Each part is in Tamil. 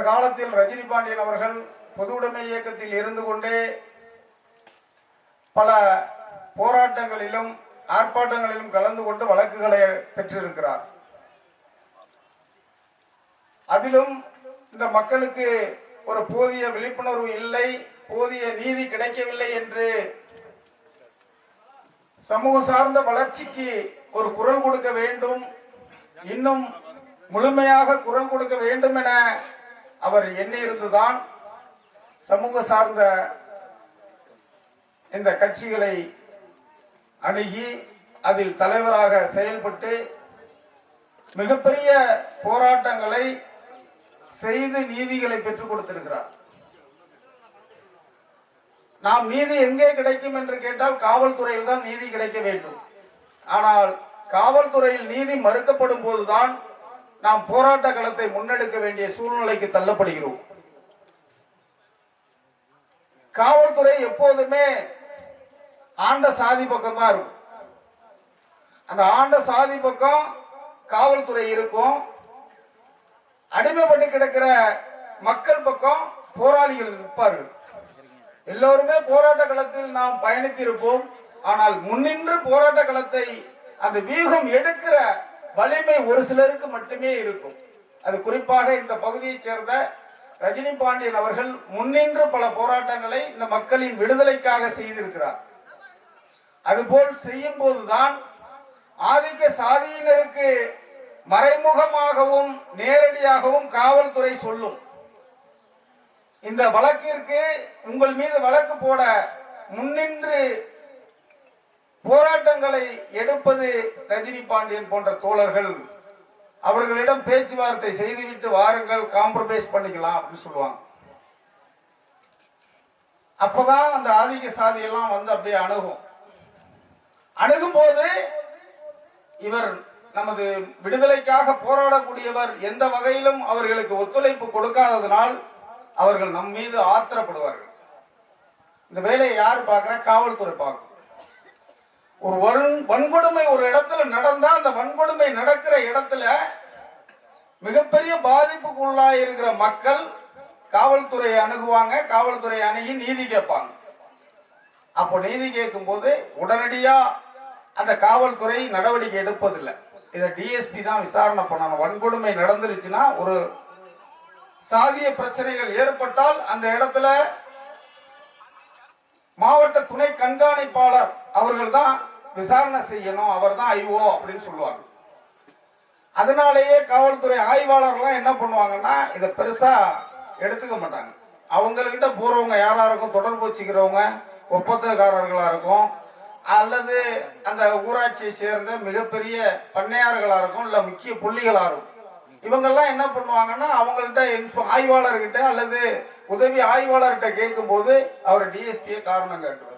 கடந்த காலத்தில் ரஜினி பாண்டியன் அவர்கள் பொது உடைமை இயக்கத்தில் இருந்து கொண்டே பல போராட்டங்களிலும் ஆர்ப்பாட்டங்களிலும் கலந்து கொண்டு வழக்குகளை பெற்றிருக்கிறார். அதிலும் இந்த மக்களுக்கு ஒரு போதிய விழிப்புணர்வு இல்லை போதிய நீதி கிடைக்கவில்லை என்று சமூக சார்ந்த வளர்ச்சிக்கு ஒரு குரல் கொடுக்க வேண்டும் இன்னும் முழுமையாக குரல் கொடுக்க வேண்டும் என அவர் எண்ணியிருந்துதான் சமூக சார்ந்த இந்த கட்சிகளை அணுகி அதில் தலைவராக செயல்பட்டு மிகப்பெரிய போராட்டங்களை செய்து நீதிகளை பெற்றுக் கொடுத்திருக்கிறார். நாம் நீதி எங்கே கிடைக்கும் என்று கேட்டால் காவல்துறையில் தான் நீதி கிடைக்க வேண்டும். ஆனால் காவல்துறையில் நீதி மறுக்கப்படும் போதுதான் நாம் போராட்ட களத்தை முன்னெடுக்க வேண்டிய சூழ்நிலைக்கு தள்ளப்படுகிறோம். காவல்துறை எப்போதுமே ஆண்ட சாதி பக்கம் தான் இருக்கும். அந்த ஆண்ட சாதி பக்கம் காவல்துறை இருக்கும். அடிமைப்பட்டு கிடக்கிற மக்கள் பக்கம் போராளிகள் இருப்பார்கள் எல்லோருமே போராட்ட களத்தில் நாம் பயணித்திருப்போம். ஆனால் முன்னின்று போராட்ட களத்தை அந்த வியூகம் எடுக்கிற வலிமை ஒரு சிலருக்கு மட்டுமே இருக்கும். அது குறிப்பாக இந்த பகுதியைச் சேர்ந்த ரஜினி பாண்டியன் அவர்கள் முன்னின்று பல போராட்டங்களை இந்த மக்களின் விடுதலைக்காக செய்திருக்கிறார். அதுபோல் செய்யும் போதுதான் ஆதிக்க சாதியினருக்கு மறைமுகமாகவும் நேரடியாகவும் காவல்துறை சொல்லும். இந்த வழக்கிற்கு உங்கள் மீது வழக்கு போட முன்னின்று போராட்டங்களை எடுப்பது ரஜினி பாண்டியன் போன்ற தோழர்கள் அவர்களிடம் பேச்சுவார்த்தை செய்துவிட்டு வாருங்கள் காம்ப்ரமைஸ் பண்ணிக்கலாம் அப்படின்னு சொல்லுவாங்க. அப்பதான் அந்த ஆதிக்க சாதி எல்லாம் வந்து அப்படியே அணுகும். அணுகும் போது இவர் நமது விடுதலைக்காக போராடக்கூடியவர் எந்த வகையிலும் அவர்களுக்கு ஒத்துழைப்பு கொடுக்காததனால் அவர்கள் நம் மீது ஆத்திரப்படுவார்கள். இந்த வேலையை யார் பார்க்கிற? காவல்துறை பார்க்கும். ஒரு வன்- வன்கொடுமை ஒரு இடத்துல நடந்தா அந்த வன்கொடுமை நடக்கிற இடத்துல மிகப்பெரிய பாதிப்புக்கு இருக்கிற மக்கள் காவல்துறையை அணுகுவாங்க காவல்துறை அணுகி நீதி கேட்பாங்க. அப்போ நீதி கேட்கும் போது உடனடியா அந்த காவல்துறை நடவடிக்கை எடுப்பதில்லை. இதை டிஎஸ்பி தான் விசாரணை பண்ணணும். வன்கொடுமை நடந்துருச்சுன்னா ஒரு சாதிய பிரச்சனைகள் ஏற்பட்டால் அந்த இடத்துல மாவட்ட துணை கண்காணிப்பாளர் அவர்கள் தான் விசாரணை செய்யணும் அவர் தான் ஐஓ அப்படின்னு சொல்லுவாங்க. அதனாலேயே காவல்துறை ஆய்வாளர்லாம் என்ன பண்ணுவாங்கன்னா இதை பெருசா எடுத்துக்க மாட்டாங்க. அவங்கக்கிட்ட போறவங்க யாரா இருக்கும் தொடர்பு வச்சுக்கிறவங்க ஒப்பந்தக்காரர்களா இருக்கும் அல்லது அந்த ஊராட்சியை சேர்ந்த மிகப்பெரிய பண்ணையார்களா இருக்கும் இல்ல முக்கிய புள்ளிகளா இருக்கும். இவங்கெல்லாம் என்ன பண்ணுவாங்கன்னா அவங்கள்ட்ட ஆய்வாளர்கிட்ட அல்லது உதவி ஆய்வாளர்கிட்ட கேட்கும்போது அவர் டிஎஸ்பியை காரணம் காட்டுவார்.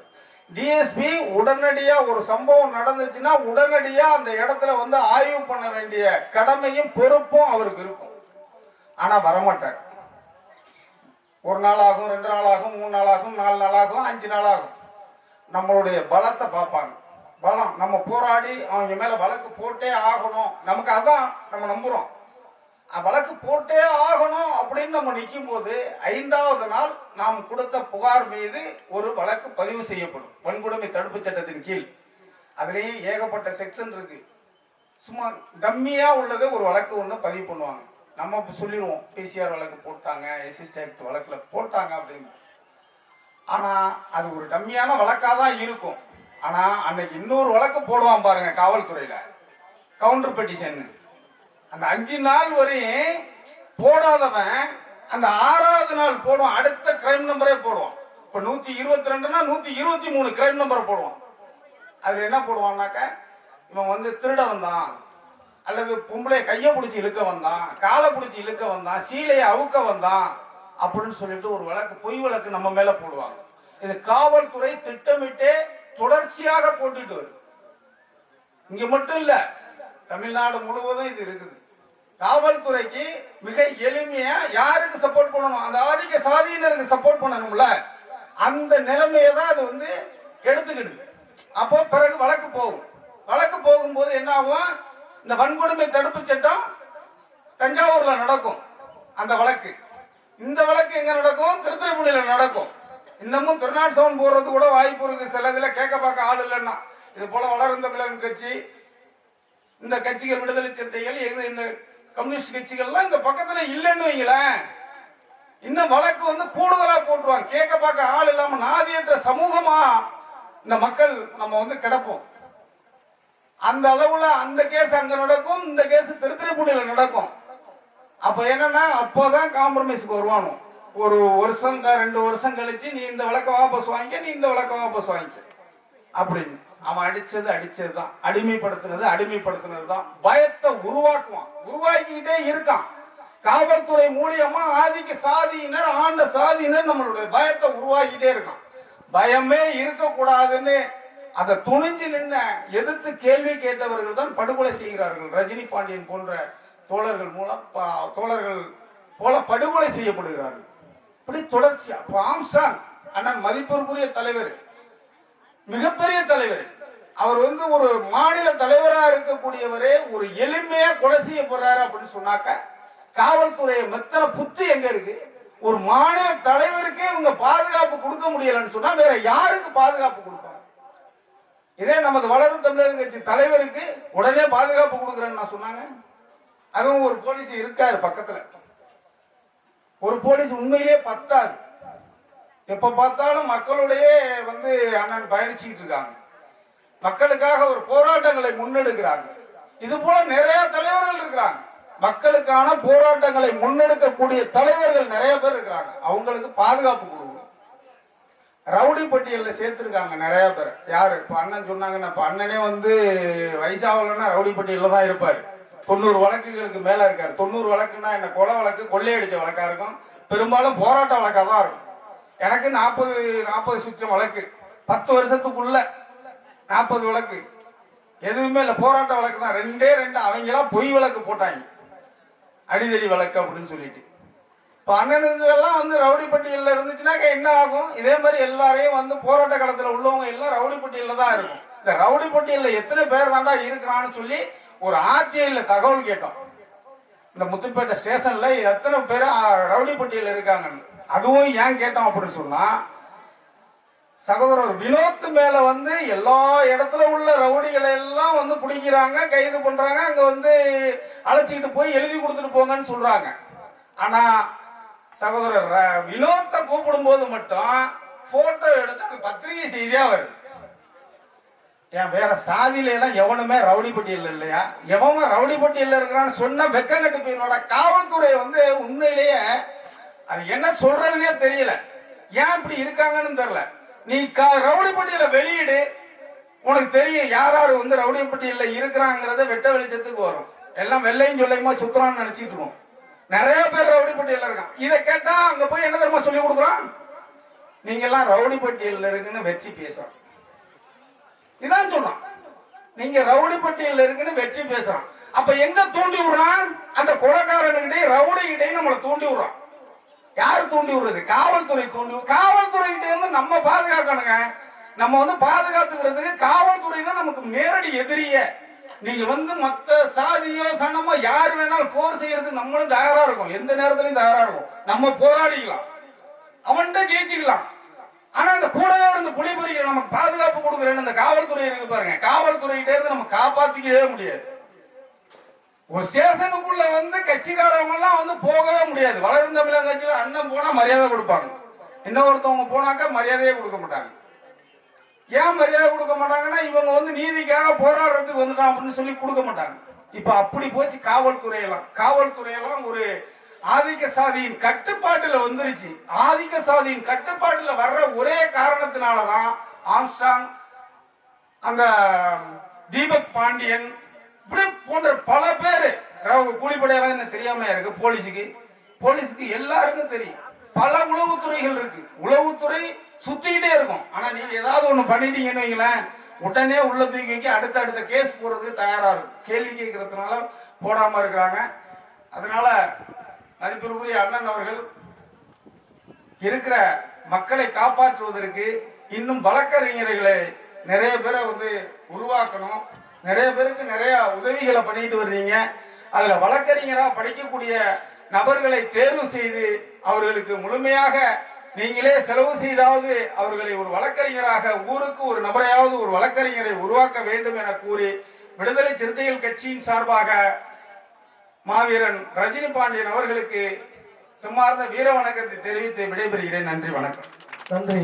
டிஎஸ்பி உடனடியா ஒரு சம்பவம் நடந்துச்சுன்னா உடனடியா அந்த இடத்துல வந்து ஆய்வு பண்ண வேண்டிய கடமையும் பொறுப்பும் அவருக்கு இருக்கும். ஆனா வரமாட்டார். ஒரு நாள் ஆகும் ரெண்டு நாள் ஆகும் மூணு நாள் ஆகும் நாலு நாள் ஆகும் அஞ்சு நாள் ஆகும் நம்மளுடைய பலத்தை பார்ப்பாங்க. பலம் நம்ம போராடி அவங்க மேல வழக்கு போட்டே ஆகணும். நமக்கு அதான் நம்ம நம்புறோம். வழக்கு போட்டே ஆகணும் அப்படின்னு நம்ம நிற்கும் போது ஐந்தாவது நாள் நாம் கொடுத்த புகார் மீது ஒரு வழக்கு பதிவு செய்யப்படும். வன்கொடுமை தடுப்பு சட்டத்தின் கீழ். அதுலேயும் ஏகப்பட்ட செக்ஷன் இருக்கு. சும்மா டம்மியா உள்ளதே ஒரு வழக்கு ஒன்று பதிவு பண்ணுவாங்க. நம்ம சொல்லிடுவோம் பிசிஆர் வழக்கு போட்டாங்க எசிஸ்டன்ட் வழக்கில் போட்டாங்க அப்படின்னு. ஆனால் அது ஒரு டம்மியான வழக்காக தான் இருக்கும். ஆனால் அன்னைக்கு இன்னொரு வழக்கு போடுவான் பாருங்க காவல்துறையில். கவுண்டர் பெட்டிஷன் அந்த அஞ்சு நாள் வரையும் போடாதவன் அந்த ஆறாவது நாள் போடுவான். அடுத்த கிரைம் நம்பரே போடுவான். இப்ப நூத்தி இருபத்தி ரெண்டுனா நூத்தி இருபத்தி மூணு கிரைம் நம்பர் போடுவான். அதுல என்ன போடுவான்னாக்க இவன் வந்து திருட வந்தான். அல்லது பொம்பளை கையை பிடிச்சி இழுக்க வந்தான். காலை பிடிச்சி இழுக்க வந்தான். சீலையை அவுக்க வந்தான். அப்படின்னு சொல்லிட்டு ஒரு வழக்கு பொய் வழக்கு நம்ம மேல போடுவாங்க. இது காவல்துறை திட்டமிட்டே தொடர்ச்சியாக போட்டுட்டு வருது. இங்க மட்டும் இல்ல தமிழ்நாடு முழுவதும் இது இருக்குது. காவல்துறைக்கு மிக எளிமையா யாருக்கு சப்போர்ட் பண்ணணும்? அந்த ஆதிக்க சாதியினருக்கு சப்போர்ட் பண்ணணும்ல? அந்த நிலைமையை தான் அது வந்து எடுத்துக்கிடுது. அப்போ பிறகு வழக்கு போகும். வழக்கு போகும்போது என்ன ஆகும்? இந்த வன்கொடுமை தடுப்பு சட்டம் தஞ்சாவூர்ல நடக்கும் அந்த வழக்கு. இந்த வழக்கு எங்க நடக்கும்? திருத்துறைப்பூண்டியில நடக்கும். இன்னமும் திருநாள் சவன் போடுறது கூட வாய்ப்பு இருக்கு. சில இதுல கேட்க பார்க்க ஆள் இல்லைன்னா. இது போல வளரும் தமிழன் கட்சி இந்த கட்சிகள் விடுதலை சிறுத்தைகள் இந்த கம்யூனிஸ்ட் கட்சிகள்லாம் இந்த பக்கத்துல இல்லைன்னு வைங்களேன். இன்னும் வழக்கு வந்து கூடுதலா போட்டுருவாங்க. கேட்க பார்க்க ஆள் இல்லாம நாதியற்ற சமூகமா இந்த மக்கள் நம்ம வந்து கிடப்போம். அந்த அளவுல அந்த கேஸ் அங்க நடக்கும் இந்த கேஸ் திருத்திரைப்பூடியில நடக்கும். அப்ப என்னன்னா அப்போதான் காம்ப்ரமைஸ்க்கு வருவானோ. ஒரு வருஷம் க- ரெண்டு வருஷம் கழிச்சு நீ இந்த வழக்க வாபஸ் வாங்கிக்க நீ இந்த வழக்க வாபஸ் வாங்கிக்க. அப்படின்னு. அவன் அடிச்சது அடிச்சது தான் அடிமைப்படுத்தினது அடிமைப்படுத்தினது தான் பயத்தை உருவாக்குவான். உருவாக்கிக்கிட்டே இருக்கான். காவல்துறை மூலியமா ஆதிக்க சாதியினர் ஆண்ட சாதியினர் நம்மளுடைய பயத்தை உருவாக்கிட்டே இருக்கான். பயமே இருக்கக்கூடாதுன்னு அதை துணிஞ்சு நின்ன எதிர்த்து கேள்வி கேட்டவர்கள் தான் படுகொலை செய்கிறார்கள். ரஜினி பாண்டியன் போன்ற தோழர்கள் மூலம் தோழர்கள் போல படுகொலை செய்யப்படுகிறார்கள். இப்படி தொடர்ச்சியா? ஆம்ஸ்டாங் அண்ணன் மதிப்பிற்குரிய தலைவர் மிகப்பெரிய தலைவர். அவர் வந்து ஒரு மாநில தலைவரா இருக்கக்கூடியவரே ஒரு எளிமையா கொலை செய்யப்படுறாரு அப்படின்னு சொன்னாக்க காவல்துறையை மெத்தன புத்து எங்க இருக்கு? ஒரு மாநில தலைவருக்கே இவங்க பாதுகாப்பு கொடுக்க முடியலன்னு சொன்னா வேற யாருக்கு பாதுகாப்பு கொடுப்பாங்க? இதே நமது வளரும் தமிழக கட்சி தலைவருக்கு உடனே பாதுகாப்பு கொடுக்குறேன்னு நான் சொன்னாங்க. அதுவும் ஒரு போலீஸ் இருக்காரு பக்கத்துல. ஒரு போலீஸ் உண்மையிலே பத்தாது. எப்ப பார்த்தாலும் மக்களுடைய வந்து அண்ணன் பயணிச்சுக்கிட்டு இருக்காங்க. மக்களுக்காக ஒரு போராட்டங்களை முன்னெடுக்கிறாங்க. இது போல நிறைய தலைவர்கள் இருக்கிறாங்க. மக்களுக்கான போராட்டங்களை முன்னெடுக்கக்கூடிய தலைவர்கள் நிறைய பேர் இருக்கிறாங்க. அவங்களுக்கு பாதுகாப்பு கொடுக்கணும் ரவுடி பட்டியலில் சேர்த்துருக்காங்க நிறைய பேர். யாரு? இப்ப அண்ணன் சொன்னாங்கன்னா இப்ப அண்ணனே வந்து வயசாகலன்னா ரவுடி பட்டியலில் தான் இருப்பாரு. தொண்ணூறு வழக்குகளுக்கு மேல இருக்காரு. தொண்ணூறு வழக்குன்னா என்ன கொலை வழக்கு கொள்ளையடிச்ச வழக்கா இருக்கும். பெரும்பாலும் போராட்ட வழக்கா தான் இருக்கும். எனக்கு நாற்பது நாற்பது சுற்றம் வழக்கு. பத்து வருஷத்துக்குள்ள நாற்பது வழக்கு. எதுவுமே இல்லை போராட்ட வழக்கு தான். ரெண்டே ரெண்டு அவங்களாம் பொய் வழக்கு போட்டாங்க. அடிதடி வழக்கு அப்படின்னு சொல்லிட்டு. இப்போ அண்ணனுக்கு எல்லாம் வந்து ரவுடி பட்டியலில் இருந்துச்சுனாக்க என்ன ஆகும்? இதே மாதிரி எல்லாரையும் வந்து போராட்ட களத்தில் உள்ளவங்க எல்லாம் ரவுடி பட்டியலில் தான் இருக்கும். இந்த ரவுடி பட்டியலில் எத்தனை பேர் தாண்டா இருக்கிறான்னு சொல்லி ஒரு ஆர்டிஐயில் தகவல் கேட்டோம். இந்த முத்துப்பேட்டை ஸ்டேஷனில் எத்தனை பேர் ரவுடிப்பட்டியில் ரவுடி பட்டியலில் இருக்காங்கன்னு. அதுவும் ஏன் கேட்டோம் அப்படின்னு சொன்னா சகோதரர் வினோத் மேல வந்து எல்லா இடத்துல உள்ள ரவுடிகளை எல்லாம் வந்து பிடிக்கிறாங்க கைது பண்றாங்க அங்க வந்து அழைச்சிக்கிட்டு போய் எழுதி கொடுத்துட்டு போங்கன்னு சொல்றாங்க. ஆனா சகோதரர் ர- வினோத்தை கூப்பிடும் போது மட்டும் போட்டோ எடுத்து அது பத்திரிகை செய்தியா வருது. ஏன் வேற சாதியில எல்லாம் எவனுமே ரவுடி பட்டியல் இல்லையா? எவன் ரவுடி இருக்கிறான்னு சொன்ன வெக்கங்கட்டு போயினோட காவல்துறை வந்து உண்மையிலேயே அது என்ன சொல்றதுன்னே தெரியல. ஏன் இப்படி இருக்காங்கன்னு தெரியல. நீ க- ரவுடி வெளியிடு. உனக்கு தெரியும் யார் யார் வந்து ரவுடி இருக்கிறாங்கிறத வெட்ட வெளிச்சத்துக்கு வரும். எல்லாம் வெள்ளையும் சொல்லையுமா சுத்தலாம்னு நினைச்சிட்டு இருக்கோம். நிறைய பேர் ரவுடி இருக்கான் இதை கேட்டா அங்க போய் என்ன தெரியுமா சொல்லி கொடுக்குறான்? நீங்க எல்லாம் ரவுடி இருக்குன்னு வெற்றி பேசுறான். இதான் சொன்னான். நீங்க ரவுடிப்பட்டியில் இருக்குன்னு வெற்றி பேசுறான். அப்ப எங்க தூண்டி விடுறான்? அந்த கொலைக்காரனுக்கிட்டே ரவுடி கிட்டையும் நம்மளை தூண்டி விடுறான். யார் தூண்டி விடுறது? காவல்துறை தூண்டி காவல்துறை கிட்ட இருந்து நம்ம பாதுகாக்கணுங்க. நம்ம வந்து பாதுகாத்துக்கிறதுக்கு காவல்துறை தான் நமக்கு நேரடி எதிரிய. நீங்க வந்து மத்த சாதியோ சனமோ யார் வேணாலும் போர் செய்யறதுக்கு நம்மளும் தயாரா இருக்கும். எந்த நேரத்திலையும் தயாரா இருக்கும். நம்ம போராடிக்கலாம். அவன்கிட்ட ஜெயிச்சுக்கலாம். ஆனா இந்த கூடவே இருந்து புலிபுரிக்கு நமக்கு பாதுகாப்பு கொடுக்குறேன்னு இந்த காவல்துறை இருக்கு பாருங்க. காவல்துறையிட்டே இருந்து நம்ம காப்பாத்திக்கவே முடியாது. ஒரு ஸ்டேஷனுக்குள்ள வந்து கட்சிக்காரவங்க எல்லாம் வந்து போகவே முடியாது. வளரும் தமிழக கட்சியில அண்ணன் போனா மரியாதை கொடுப்பாங்க. இன்னொருத்தவங்க போனாக்கா மரியாதையே கொடுக்க மாட்டாங்க. ஏன் மரியாதை கொடுக்க மாட்டாங்கன்னா இவங்க வந்து நீதிக்காக போராடுறதுக்கு வந்துட்டான் அப்படின்னு சொல்லி கொடுக்க மாட்டாங்க. இப்ப அப்படி போச்சு காவல்துறையெல்லாம். காவல்துறையெல்லாம் ஒரு ஆதிக்க சாதியின் கட்டுப்பாட்டுல வந்துருச்சு. ஆதிக்க சாதியின் கட்டுப்பாட்டுல வர்ற ஒரே காரணத்தினாலதான் ஆம்ஸ்டாங் அந்த தீபக் பாண்டியன் போன்ற பல பேர் கூலிப்படையெல்லாம் என்ன தெரியாம இருக்கு? போலீஸுக்கு. போலீஸுக்கு எல்லாருக்கும் தெரியும். பல உளவுத்துறைகள் இருக்கு. உளவுத்துறை சுத்திக்கிட்டே இருக்கும். ஆனா நீங்க ஏதாவது ஒண்ணு பண்ணிட்டீங்கன்னு வைங்களேன் உடனே உள்ள தூக்கி வைக்க அடுத்த அடுத்த கேஸ் போடுறதுக்கு தயாரா இருக்கும். கேள்வி கேட்கறதுனால போடாம இருக்கிறாங்க. அதனால மதிப்பிற்குரிய அண்ணன் அவர்கள் இருக்கிற மக்களை காப்பாற்றுவதற்கு இன்னும் வழக்கறிஞர்களை நிறைய பேரை வந்து உருவாக்கணும். நிறைய பேருக்கு நிறைய உதவிகளை பண்ணிட்டு வர்றீங்க. அதுல வழக்கறிஞரா படிக்கக்கூடிய நபர்களை தேர்வு செய்து அவர்களுக்கு முழுமையாக நீங்களே செலவு செய்தாவது அவர்களை ஒரு வழக்கறிஞராக ஊருக்கு ஒரு நபரையாவது ஒரு வழக்கறிஞரை உருவாக்க வேண்டும் என கூறி விடுதலை சிறுத்தைகள் கட்சியின் சார்பாக மாவீரன் ரஜினி பாண்டியன் அவர்களுக்கு சும்மார்ந்த வீர வணக்கத்தை தெரிவித்து விடைபெறுகிறேன். நன்றி வணக்கம். நன்றி